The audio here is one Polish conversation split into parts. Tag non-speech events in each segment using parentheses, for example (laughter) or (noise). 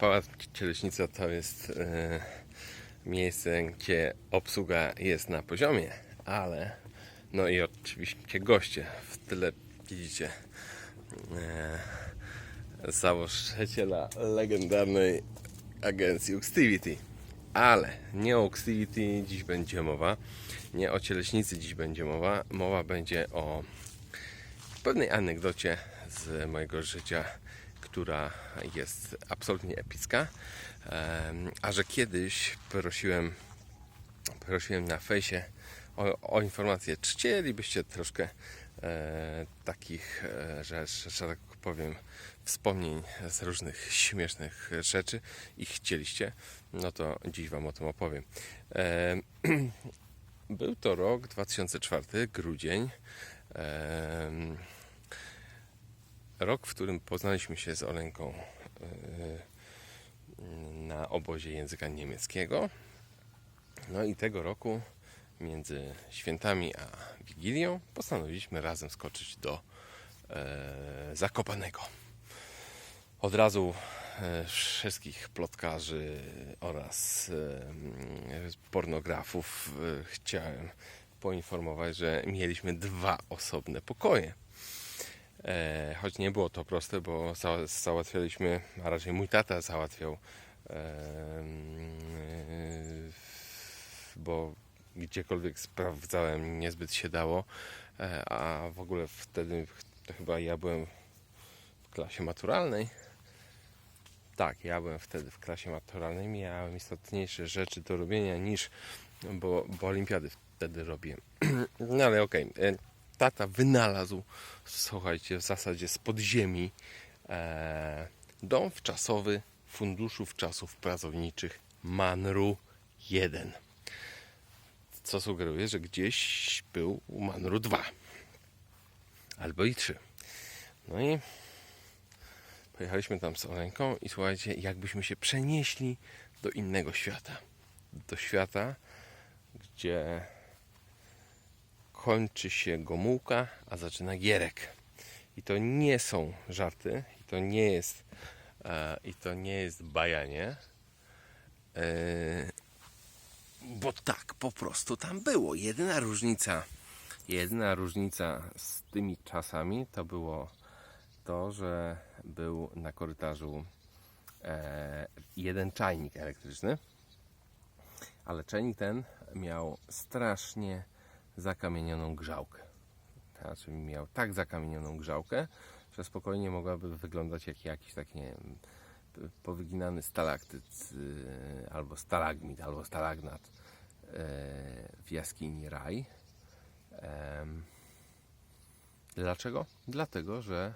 Pałac Cieleśnica to jest e, miejsce, gdzie obsługa jest na poziomie, ale no i oczywiście goście. W tyle widzicie e, założyciela legendarnej agencji Uxtivity. Ale nie o Uxtivity dziś będzie mowa, nie o Cieleśnicy dziś będzie mowa. Mowa będzie o pewnej anegdocie z mojego życia, która jest absolutnie epicka. A że kiedyś prosiłem, prosiłem na fejsie o, o informację, czy chcielibyście troszkę e, takich, e, że, że, tak powiem, wspomnień z różnych śmiesznych rzeczy i chcieliście, no to dziś Wam o tym opowiem. Em, (clears throat) Był to rok 2004, grudzień. Em, Rok, w którym poznaliśmy się z Olenką e, na obozie języka niemieckiego. No i tego roku, między świętami a Wigilią, postanowiliśmy razem skoczyć do e, Zakopanego. Od razu e, wszystkich plotkarzy oraz pornografów chciałem poinformować, że mieliśmy dwa osobne pokoje. E, choć nie było to proste, bo za, załatwialiśmy, a raczej mój tata załatwiał, e, bo gdziekolwiek sprawdzałem, niezbyt się dało, e, a w ogóle wtedy chyba ja byłem w klasie maturalnej. Tak, ja byłem wtedy w klasie maturalnej, miałem istotniejsze rzeczy do robienia niż, bo, bo olimpiady wtedy robię. (clears throat) No ale okej, e, tata wynalazł, słuchajcie, w zasadzie z podziemi e, dom wczasowy Funduszu Wczasów Pracowniczych Manru 1. Co sugeruje, że gdzieś był u Manru 2 albo i 3. No i pojechaliśmy tam z Olenką i słuchajcie, jakbyśmy się przenieśli do innego świata. Do świata, gdzie kończy się Gomułka, a zaczyna Gierek. I to nie są żarty, i to nie jest, e, i to nie jest bajanie, e, bo tak po prostu tam było. Jedyna różnica, jedyna różnica z tymi czasami to było to, że był na korytarzu e, jeden czajnik elektryczny, ale czajnik ten miał strasznie zakamienioną grzałkę. Znaczy miał tak zakamienioną grzałkę, że spokojnie mogłaby wyglądać jak jakiś taki, nie wiem, powyginany stalaktyt, yy, albo stalagmit, albo stalagnat yy, w jaskini raj. Dlaczego? Dlatego, że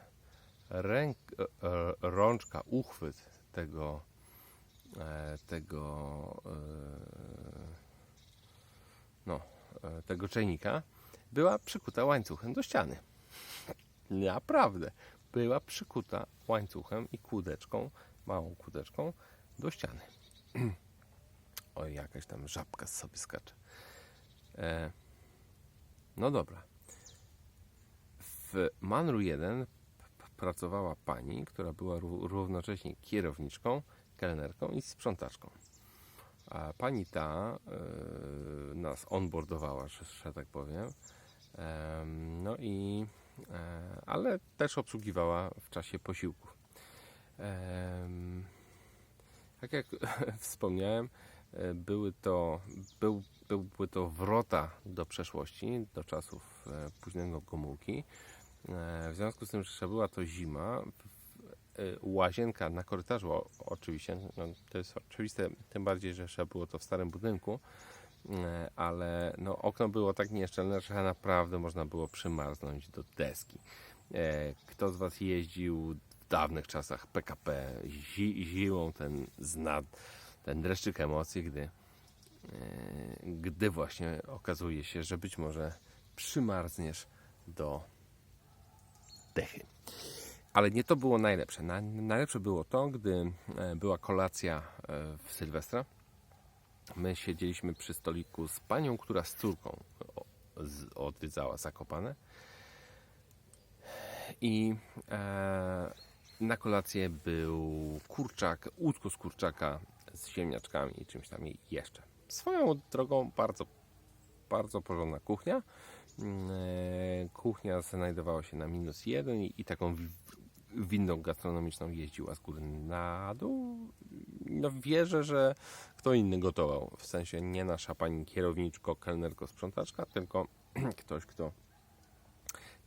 ręk, e, e, rączka, uchwyt tego, e, tego no, tego czajnika była przykuta łańcuchem do ściany. Naprawdę. Była przykuta łańcuchem i kłódeczką, małą kłódeczką do ściany. (clears throat) Oj, jakaś tam żabka sobie skacze. E, no dobra. W Manru 1 p- pracowała pani, która była ró- równocześnie kierowniczką, kelnerką i sprzątaczką. A pani ta e, nas onboardowała, że, że tak powiem. Em, no i e, ale też obsługiwała w czasie posiłków. Em, tak jak (laughs) wspomniałem, e, były to, był, były to wrota do przeszłości, do czasów e, późnego Gomułki. E, W związku z tym, że była to zima, łazienka na korytarzu oczywiście, no, to jest oczywiste, tym bardziej, że trzeba było to w starym budynku, y, ale no, okno było tak nieszczelne, że naprawdę można było przymarznąć do deski. E, Kto z Was jeździł w dawnych czasach PKP zi, zimą, ten zna ten dreszczyk emocji, gdy, gdy właśnie okazuje się, że być może przymarzniesz do dechy. Ale nie to było najlepsze. Na- Najlepsze było to, gdy e, była kolacja e, w Sylwestra. My siedzieliśmy przy stoliku z panią, która z córką odwiedzała Zakopane. I e, na kolację był kurczak, łódko z kurczaka z ziemniaczkami i czymś tam jeszcze. Swoją drogą bardzo, bardzo porządna kuchnia. Mm, Kuchnia znajdowała się na minus jeden i, taką windą gastronomiczną jeździła z góry na dół. No wierzę, że kto inny gotował. W sensie nie nasza pani kierowniczko, kelnerko, sprzątaczka, tylko (clears throat) ktoś, kto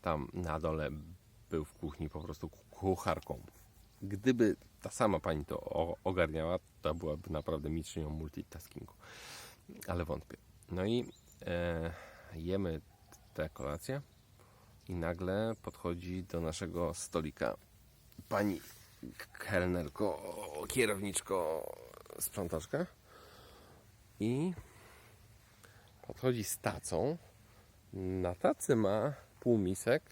tam na dole był w kuchni po prostu kucharką. Gdyby ta sama pani to ogarniała, to byłaby naprawdę mistrzynią multitaskingu. Ale wątpię. No i e, jemy tę kolację i nagle podchodzi do naszego stolika pani kelnerko, kierowniczko, sprzątaczka i podchodzi z tacą. Na tacy ma półmisek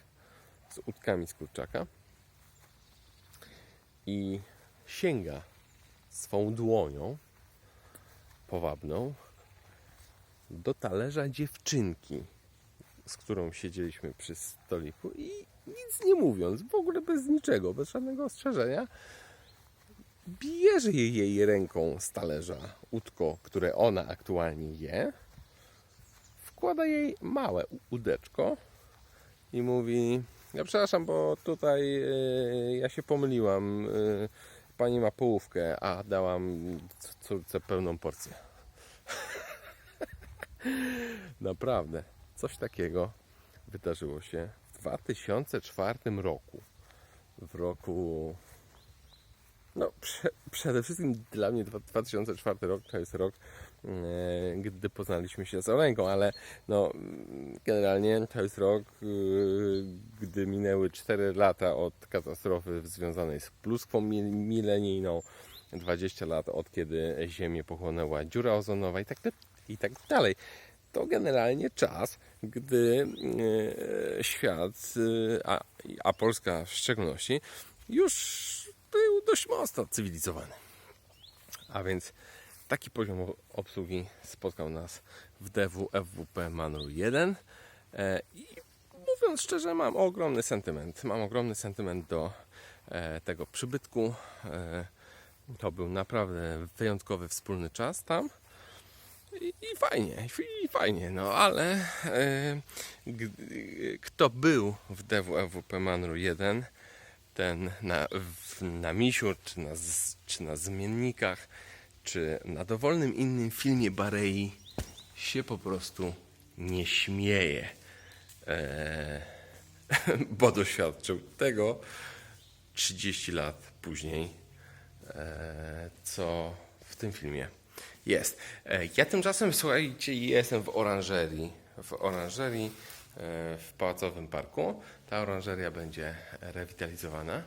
z udkami z kurczaka i sięga swą dłonią powabną do talerza dziewczynki, z którą siedzieliśmy przy stoliku i nic nie mówiąc, w ogóle bez niczego, bez żadnego ostrzeżenia, bierze jej, ręką z talerza łódko, które ona aktualnie je, wkłada jej małe udeczko i mówi: Ja przepraszam, bo tutaj e, ja się pomyliłam. e, Pani ma połówkę, a dałam córce pełną porcję. (laughs) Naprawdę, coś takiego wydarzyło się 2004 roku. W roku. No, prze, przede wszystkim dla mnie dwa- 2004 rok to jest rok, e, gdy poznaliśmy się z Oleńką, ale no, generalnie to jest rok, e, gdy minęły 4 lata od katastrofy związanej z pluskwą mi- milenijną, 20 lat od kiedy Ziemię pochłonęła dziura ozonowa i tak, i tak dalej. To generalnie czas, gdy e, świat, e, a, Polska w szczególności, już był dość mocno cywilizowany. A więc taki poziom obsługi spotkał nas w DW FWP Manur 1 e, i mówiąc szczerze mam ogromny sentyment. Mam ogromny sentyment do e, tego przybytku. To był naprawdę wyjątkowy wspólny czas tam. I, fajnie, i fajnie, no ale e, kto był w DWFWP Manru 1, ten na, w, na misiu, czy na, czy na zmiennikach, czy na dowolnym innym filmie Barei się po prostu nie śmieje, e, (laughs) bo doświadczył tego 30 lat później, e, co w tym filmie jest. E, Ja tymczasem, słuchajcie, jestem w oranżerii. W oranżerii e, w Pałacowym Parku. Ta oranżeria będzie rewitalizowana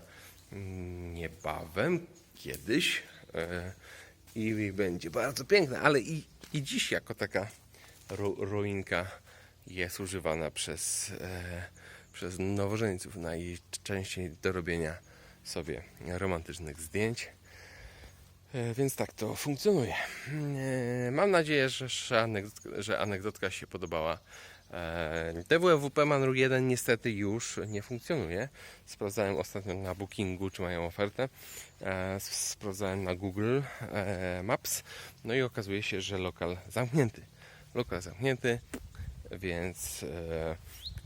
niebawem, kiedyś. e, I będzie bardzo piękna, ale i, i dziś jako taka ru, ruinka jest używana przez, przez nowożeńców najczęściej do robienia sobie romantycznych zdjęć. E, Więc tak to funkcjonuje. E, Mam nadzieję, że, anegdotka, że anegdotka się podobała. E, DWWP Manru 1 niestety już nie funkcjonuje. Sprawdzałem ostatnio na Bookingu, czy mają ofertę. E, Sprawdzałem na Google e, Maps. No i okazuje się, że lokal zamknięty. Lokal zamknięty, więc e,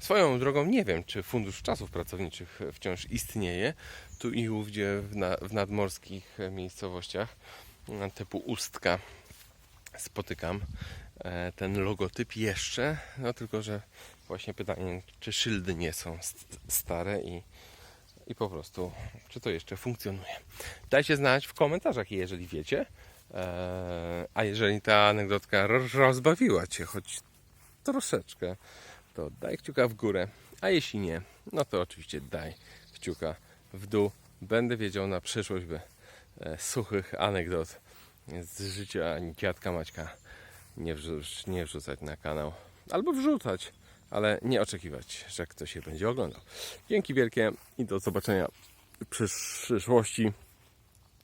swoją drogą nie wiem, czy Fundusz Czasów Pracowniczych wciąż istnieje. Tu i ówdzie w, na, w nadmorskich miejscowościach e, typu Ustka spotykam e, ten logotyp jeszcze, no tylko, że właśnie pytanie, czy szyldy nie są st- stare i, i po prostu, czy to jeszcze funkcjonuje. Dajcie znać w komentarzach, jeżeli wiecie. E, a jeżeli ta anegdotka ro- rozbawiła Cię choć troszeczkę, to daj kciuka w górę. A jeśli nie, no to oczywiście daj kciuka w dół. Będę wiedział na przyszłość, by e, suchych anegdot z życia dziadka Maćka nie, wrzuc- nie wrzucać na kanał. Albo wrzucać, ale nie oczekiwać, że ktoś się będzie oglądał. Dzięki wielkie i do zobaczenia w przyszłości.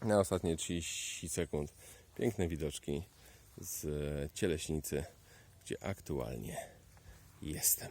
Na ostatnie 30 sekund piękne widoczki z Cieleśnicy, gdzie aktualnie jestem.